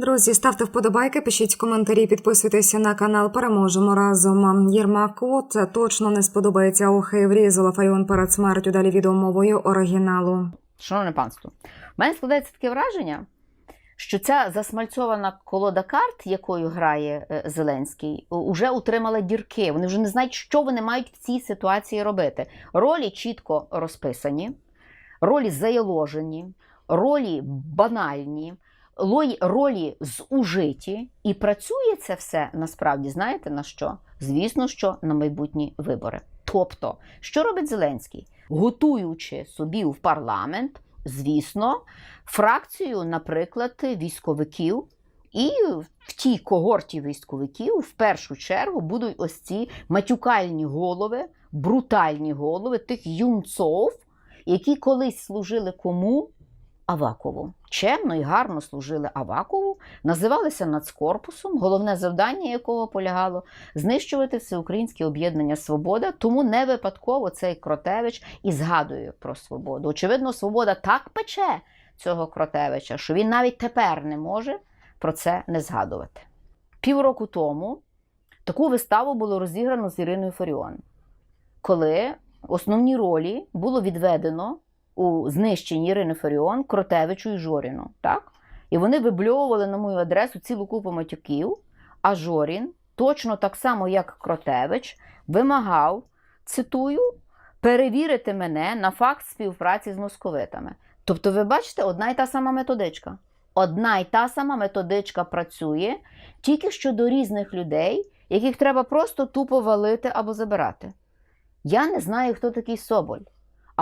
Друзі, ставте вподобайки, пишіть коментарі, підписуйтеся на канал. Переможемо разом. Єрмаку це точно не сподобається. Охай врізала Фаріон перед смертю. Далі відеомовою оригіналу. Шановне панство, в мене складається таке враження, що ця засмальцьована колода карт, якою грає е, Зеленський, уже утримала дірки. Вони вже не знають, що вони мають в цій ситуації робити. Ролі чітко розписані, ролі заяложені, ролі банальні, ролі зужиті. І працює це все насправді, знаєте на що? Звісно, що на майбутні вибори. Тобто, що робить Зеленський? Готуючи собі в парламент, звісно, фракцію, наприклад, військовиків. І в тій когорті військовиків в першу чергу будуть ось ці матюкальні голови, брутальні голови тих юнцов, які колись служили кому? Авакову. Чемно і гарно служили Авакову, називалися нацкорпусом, головне завдання якого полягало знищувати всеукраїнське об'єднання Свобода. Тому не випадково цей Кротевич і згадує про свободу. Очевидно, свобода так пече цього Кротевича, що він навіть тепер не може про це не згадувати. Півроку тому таку виставу було розіграно з Іриною Фаріон, коли основні ролі було відведено у знищенні Ірини Фаріон, Кротевичу і Жоріну. Так? І вони вибльовували на мою адресу цілу купу матюків, а Жорін, точно так само, як Кротевич, вимагав, цитую, перевірити мене на факт співпраці з московитами. Тобто, ви бачите, одна й та сама методичка. Одна й та сама методичка працює тільки щодо різних людей, яких треба просто тупо валити або забирати. Я не знаю, хто такий Соболь.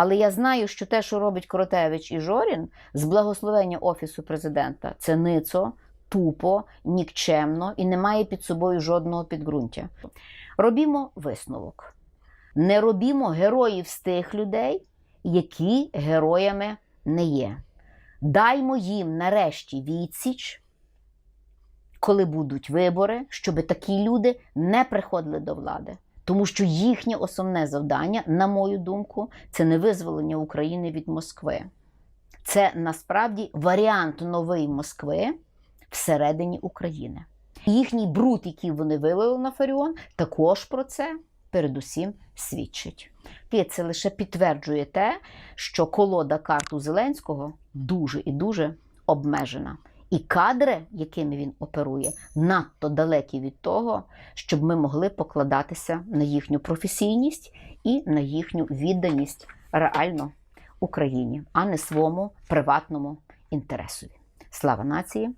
Але я знаю, що те, що робить Коротевич і Жорін з благословення Офісу президента, це ницо, тупо, нікчемно і не має під собою жодного підґрунтя. Робімо висновок. Не робімо героїв з тих людей, які героями не є. Даймо їм нарешті відсіч, коли будуть вибори, щоб такі люди не приходили до влади. Тому що їхнє основне завдання, на мою думку, це не визволення України від Москви. Це насправді варіант нової Москви всередині України. Їхній бруд, який вони вилили на Фаріон, також про це передусім свідчить. І це лише підтверджує те, що колода карт у Зеленського дуже і дуже обмежена. І кадри, якими він оперує, надто далекі від того, щоб ми могли покладатися на їхню професійність і на їхню відданість реально Україні, а не своєму приватному інтересу. Слава нації!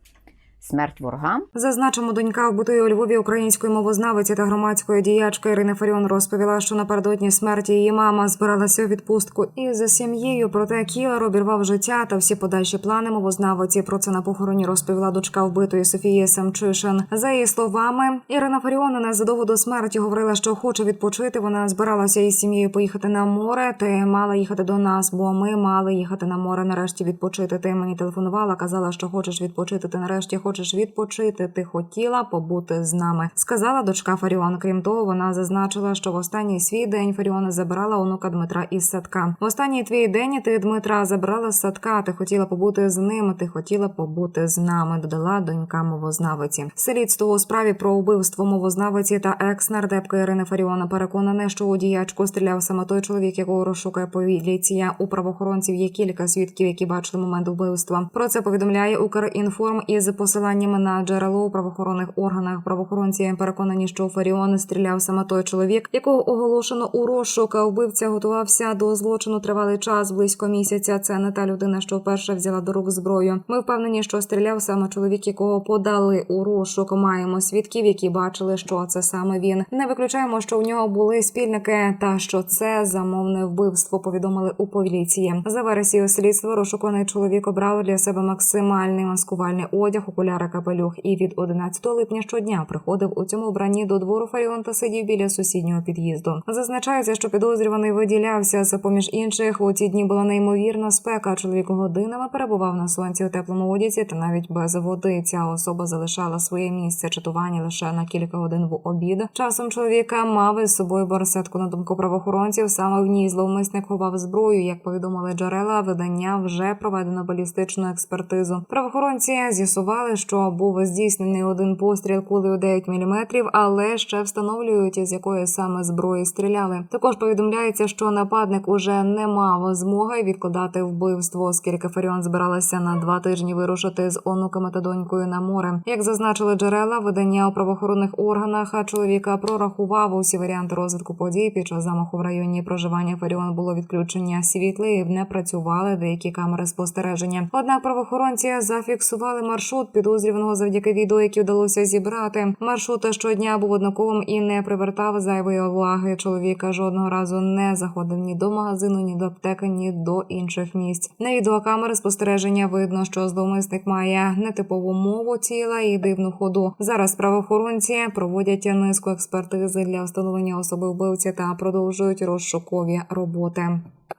Смерть ворогам! Зазначимо, донька вбитої у Львові української мовознавиці та громадської діячки Ірини Фаріон розповіла, що напередодні смерті її мама збиралася у відпустку із сім'єю. Проте кілер обірвав життя та всі подальші плани мовознавиці. Про це на похороні розповіла дочка вбитої Софії Самчишин. За її словами, Ірина Фаріон незадовго до смерті говорила, що хоче відпочити. Вона збиралася із сім'єю поїхати на море. Ти мала їхати до нас, бо ми мали їхати на море. Нарешті відпочити. Ти мені телефонувала, казала, що хочеш відпочити. Ти нарешті хочеш відпочити. Ти хотіла побути з нами, сказала дочка Фаріон. Крім того, вона зазначила, що в останній свій день Фаріон забирала онука Дмитра із садка. В останній твій день ти Дмитра забрала з садка. Ти хотіла побути з ним. Ти хотіла побути з нами. Додала донька мовознавиці. Слідство у справі про вбивство мовознавиці та екс-нардепки Ірини Фаріона переконане, що у діячку стріляв саме той чоловік, якого розшукає поліція. У правоохоронців є кілька свідків, які бачили момент вбивства. Про це повідомляє Укрінформ із посиланнями на джерело у правоохоронних органах. Правоохоронці переконані, що Фаріон стріляв саме той чоловік, якого оголошено у розшук. А Вбивця готувався до злочину тривалий час, близько місяця. Це не та людина, що вперше взяла до рук зброю. Ми впевнені, що стріляв саме чоловік, якого подали у розшук. Маємо свідків, які бачили, що це саме він. Не виключаємо, що у нього були спільники, та що це замовне вбивство. Повідомили у поліції. За версією слідства розшуканий чоловік обрав для себе максимальний маскувальний одяг, окуляри капелюх і від 11 липня щодня приходив у цьому вбранні до двору Фаріон та сидів біля сусіднього під'їзду. Зазначається, що підозрюваний виділявся за поміж інших. У ті дні була неймовірна спека. Чоловік годинами перебував на сонці у теплому одязі та навіть без води. Ця особа залишала своє місце чатування лише на кілька годин в обід. Часом чоловіка мав із собою барсетку на думку правоохоронців. Саме в ній зловмисник ховав зброю. Як повідомили джерела, видання вже проведено балістичну експертизу. Правоохоронці з'ясували, що був здійснений один постріл кулею 9 мм, але ще встановлюють, із якої саме зброї стріляли. Також повідомляється, що нападник уже не мав змоги відкладати вбивство, оскільки Фаріон збиралася на два тижні вирушити з онуками та донькою на море. Як зазначили джерела, видання у правоохоронних органах, чоловіка прорахував усі варіанти розвитку подій. Під час замаху в районі проживання Фаріон було відключення світла і не працювали деякі камери спостереження. Однак правоохоронці зафіксували маршрут підозрюваного завдяки відео, які вдалося зібрати. Маршрут щодня був однаковим і не привертав зайвої уваги. Чоловіка жодного разу не заходив ні до магазину, ні до аптеки, ні до інших місць. На відеокамери спостереження видно, що зловмисник має нетипову мову тіла і дивну ходу. Зараз правоохоронці проводять низку експертизи для встановлення особи вбивці та продовжують розшукові роботи.